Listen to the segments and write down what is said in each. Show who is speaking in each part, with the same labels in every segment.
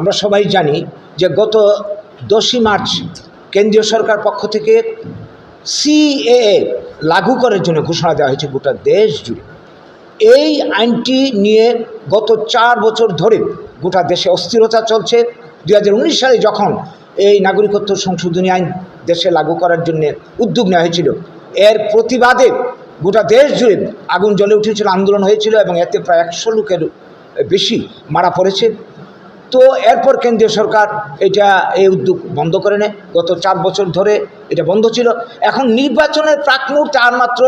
Speaker 1: আমরা সবাই জানি যে গত দশই মার্চ কেন্দ্রীয় সরকার পক্ষ থেকে সিএএ লাগু করার জন্য ঘোষণা দেওয়া হয়েছে গোটা দেশ জুড়ে। এই আইনটি নিয়ে গত চার বছর ধরে গোটা দেশে অস্থিরতা চলছে। দু হাজার উনিশ সালে যখন এই নাগরিকত্ব সংশোধনী আইন দেশে লাগু করার জন্য উদ্যোগ নেওয়া হয়েছিল, এর প্রতিবাদে গোটা দেশ জুড়ে আগুন জ্বলে উঠেছিল, আন্দোলন হয়েছিল এবং এতে প্রায় একশো লোকের বেশি মারা পড়েছে। তো এরপর কেন্দ্রীয় সরকার এটা, এই উদ্যোগ বন্ধ করে নেয়। গত চার বছর ধরে এটা বন্ধ ছিল। এখন নির্বাচনের প্রাক মুহূর্তে আর মাত্র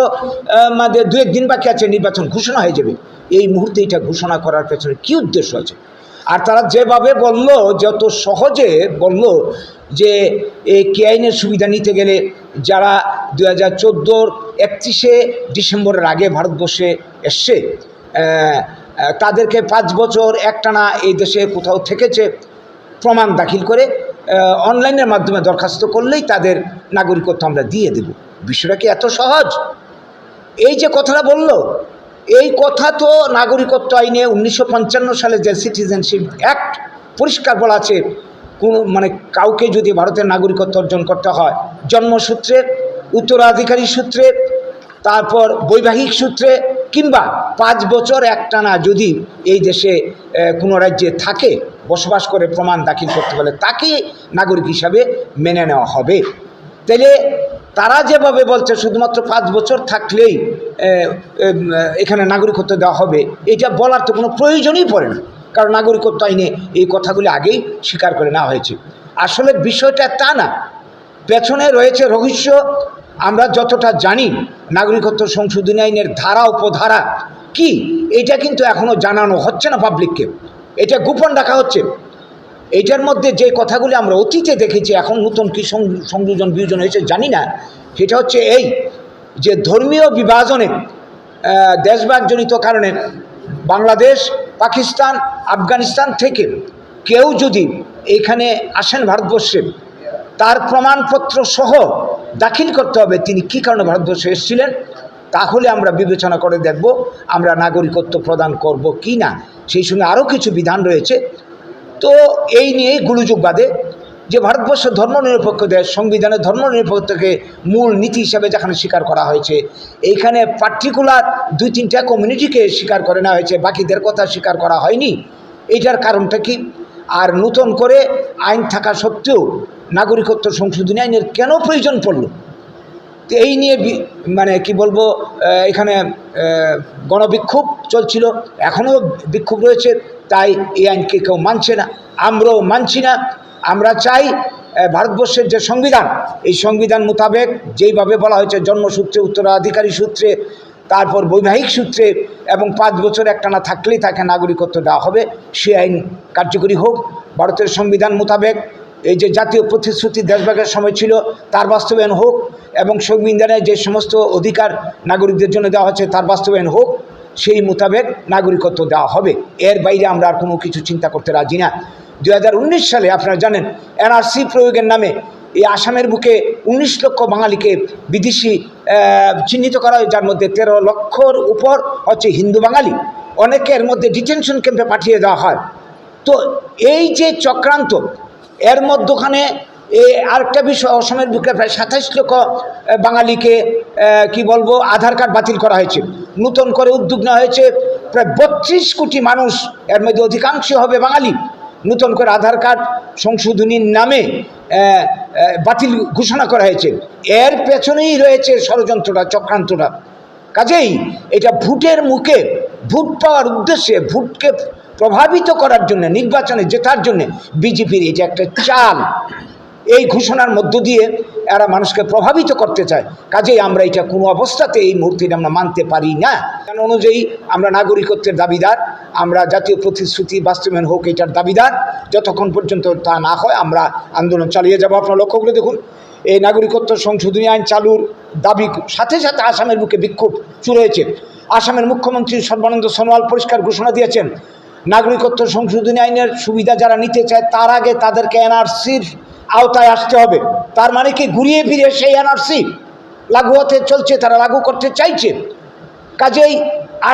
Speaker 1: মানে দু একদিন বাকি আছে, নির্বাচন ঘোষণা হয়ে যাবে। এই মুহূর্তে এটা ঘোষণা করার পেছনে কী উদ্দেশ্য আছে? আর তারা যেভাবে বলল, যত সহজে বলল যে এই কে আইনের সুবিধা নিতে গেলে যারা দু হাজার চোদ্দোর একত্রিশে ডিসেম্বরের আগে ভারতবর্ষে এসছে তাদেরকে পাঁচ বছর একটানা এই দেশে কোথাও থেকেছে প্রমাণ দাখিল করে অনলাইনের মাধ্যমে দরখাস্ত করলেই তাদের নাগরিকত্ব আমরা দিয়ে দেব। বিষয়টা কি এত সহজ? এই যে কথাটা বলল, এই কথা তো নাগরিকত্ব আইনে উনিশশো পঞ্চান্ন সালে যে সিটিজেনশিপ অ্যাক্ট পরিষ্কার বলা আছে, কোনো মানে কাউকে যদি ভারতের নাগরিকত্ব অর্জন করতে হয়, জন্মসূত্রে, উত্তরাধিকারী সূত্রে, তারপর বৈবাহিক সূত্রে কিংবা পাঁচ বছর একটানা যদি এই দেশে কোনো রাজ্যে থাকে, বসবাস করে প্রমাণ দাখিল করতে পারলে তাকে নাগরিক হিসাবে মেনে নেওয়া হবে। তাইলে তারা যেভাবে বলছে, শুধুমাত্র পাঁচ বছর থাকলেই এখানে নাগরিকত্ব দেওয়া হবে, এটা বলার তো কোনো প্রয়োজনই পড়ে না। কারণ নাগরিকত্ব আইনে এই কথাগুলি আগেই স্বীকার করে নেওয়া হয়েছে। আসলে বিষয়টা তা না। পেছনে রয়েছে রহস্য আমরা যতটা জানি, নাগরিকত্ব সংশোধনী আইনের ধারা, উপধারা, কি? এটা কিন্তু এখনও জানানো হচ্ছে না পাবলিককে এটা গোপন রাখা হচ্ছে। এটার মধ্যে যে কথাগুলি আমরা অতীতে দেখেছি, এখন নতুন কী সংযোজন, বিয়োজন হয়েছে জানি না। সেটা হচ্ছে এই যে ধর্মীয় বিভাজনে দেশভাগজনিত কারণে বাংলাদেশ, পাকিস্তান, আফগানিস্তান থেকে কেউ যদি এখানে আসেন ভারতবর্ষে, তার প্রমাণপত্র সহ দাখিল করতে হবে তিনি কী কারণে ভারতবর্ষে এসেছিলেন, তাহলে আমরা বিবেচনা করে দেখব আমরা নাগরিকত্ব প্রদান করব কি না। সেই সঙ্গে আরও কিছু বিধান রয়েছে। তো এই নিয়েই গুলুযুগ বাদে যে ভারতবর্ষ ধর্মনিরপেক্ষ দেশ, সংবিধানে ধর্মনিরপেক্ষকে মূল নীতি হিসাবে যেখানে স্বীকার করা হয়েছে, এইখানে পার্টিকুলার দুই তিনটা কমিউনিটিকে স্বীকার করে নেওয়া হয়েছে, বাকিদের কথা স্বীকার করা হয়নি। এটার কারণটা কি? আর নতুন করে আইন থাকা সত্ত্বেও নাগরিকত্ব সংশোধনী আইনের কেন প্রয়োজন পড়ল? তো এই নিয়ে মানে কি বলব এখানে গণবিক্ষোভ চলছিল, এখনও বিক্ষোভ রয়েছে, তাই এই আইনকে কেউ মানছে না, আমরাও মানছি না, আমরা চাই ভারতবর্ষের যে সংবিধান, এই সংবিধান মোতাবেক যেইভাবে বলা হয়েছে, জন্মসূত্রে, উত্তরাধিকারী সূত্রে, তারপর বৈবাহিক সূত্রে, এবং পাঁচ বছর একটানা থাকলেই তাকে নাগরিকত্ব দেওয়া হবে, সে আইন কার্যকরী হোক, ভারতের সংবিধান মোতাবেক এই যে জাতীয় প্রতিশ্রুতি দেশভাগের সময় ছিল, তার বাস্তবায়ন হোক এবং সংবিধানে যে সমস্ত অধিকার নাগরিকদের জন্য দেওয়া হচ্ছে, তার বাস্তবায়ন হোক, সেই মোতাবেক নাগরিকত্ব দেওয়া হবে। এর বাইরে আমরা আর কোনো কিছু চিন্তা করতে রাজি না। দু হাজার উনিশ সালে আপনারা জানেন, এনআরসি প্রয়োগের নামে এই আসামের বুকে উনিশ লক্ষ বাঙালিকে বিদেশি চিহ্নিত করা হয়, যার মধ্যে তেরো লক্ষর উপর হচ্ছে হিন্দু বাঙালি। অনেকের মধ্যে ডিটেনশন ক্যাম্পে পাঠিয়ে দেওয়া হয়। তো এই যে চক্রান্ত এর মধ্যখানে এ আরেকটা বিষয়, অসমের বুকে প্রায় সাতাইশ লক্ষ বাঙালিকে কি বলব, আধার কার্ড বাতিল করা হয়েছে। নতুন করে উদ্যোগ নেওয়া হয়েছে, প্রায় বত্রিশ কোটি মানুষ এর মধ্যে অধিকাংশ হবে বাঙালি। নতুন করে আধার কার্ড সংশোধনীর নামে বাতিল ঘোষণা করা হয়েছে। এর পেছনেই রয়েছে ষড়যন্ত্রটা, চক্রান্তটা। কাজেই এটা ভোটের মুখে, ভোট পাওয়ার উদ্দেশ্যে, ভোটকে প্রভাবিত করার জন্য, নির্বাচনে জেতার জন্য বিজেপির এই যে একটা চাল, এই ঘোষণার মধ্য দিয়ে এরা মানুষকে প্রভাবিত করতে চায়। কাজেই আমরা এটা কোনো অবস্থাতে এই মুহূর্তে আমরা মানতে পারি না। কেন অনুযায়ী আমরা নাগরিকত্বের দাবিদার, আমরা জাতীয় প্রতিশ্রুতি বাস্তবায়ন হোক এটার দাবিদার। যতক্ষণ পর্যন্ত তা না হয়, আমরা আন্দোলন চালিয়ে যাব। আপনার লক্ষ্য করে দেখুন, এই নাগরিকত্ব সংশোধনী আইন চালুর দাবি সাথে সাথে আসামের বুকে বিক্ষোভ শুরু হয়েছে। আসামের মুখ্যমন্ত্রী সর্বানন্দ সোনোয়াল পরিষ্কার ঘোষণা দিয়েছেন নাগরিকত্ব সংশোধনী আইনের সুবিধা যারা নিতে চায়, তার আগে তাদেরকে এনআরসির আওতায় আসতে হবে। তার মানে কি? ঘুরিয়ে ফিরে সেই এনআরসি লাগু হতে চলছে, তারা লাগু করতে চাইছে। কাজেই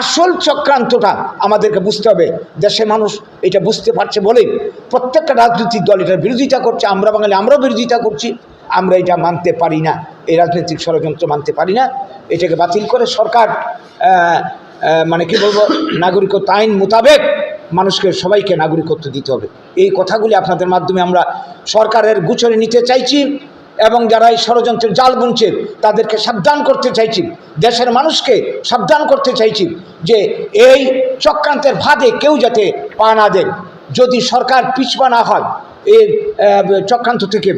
Speaker 1: আসল চক্রান্তটা আমাদেরকে বুঝতে হবে। দেশের মানুষ এটা বুঝতে পারছে বলেই প্রত্যেকটা রাজনৈতিক দল এটার বিরোধিতা করছে। আমরা বাঙালি আমরাও বিরোধিতা করছি। আমরা এটা মানতে পারি না। এই রাজনৈতিক ষড়যন্ত্র মানতে পারি না। এটাকে বাতিল করে সরকার মানে কি বলব? নাগরিকত্ব আইন মোতাবেক মানুষকে সবাইকে নাগরিকত্ব দিতে হবে। এই কথাগুলি আপনাদের মাধ্যমে আমরা সরকারের গুছরে নিতে চাইছি এবং যারা এই ষড়যন্ত্রের জাল বুনছে, তাদেরকে সাবধান করতে চাইছি। দেশের মানুষকে সাবধান করতে চাইছি যে এই চক্রান্তের ভাদে কেউ যাতে পা না দেন যদি সরকার পিছপা না হয়, এই চক্রান্ত থেকে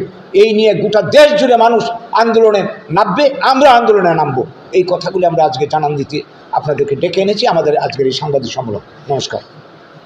Speaker 1: এই নিয়ে গোটা দেশ জুড়ে মানুষ আন্দোলনে নামবে, আমরা আন্দোলনে নামবো। এই কথাগুলি আমরা আজকে জানান দিতে আপনাদেরকে ডেকে এনেছি। আমাদের আজকের এই সাংবাদিক সম্মেলন। নমস্কার।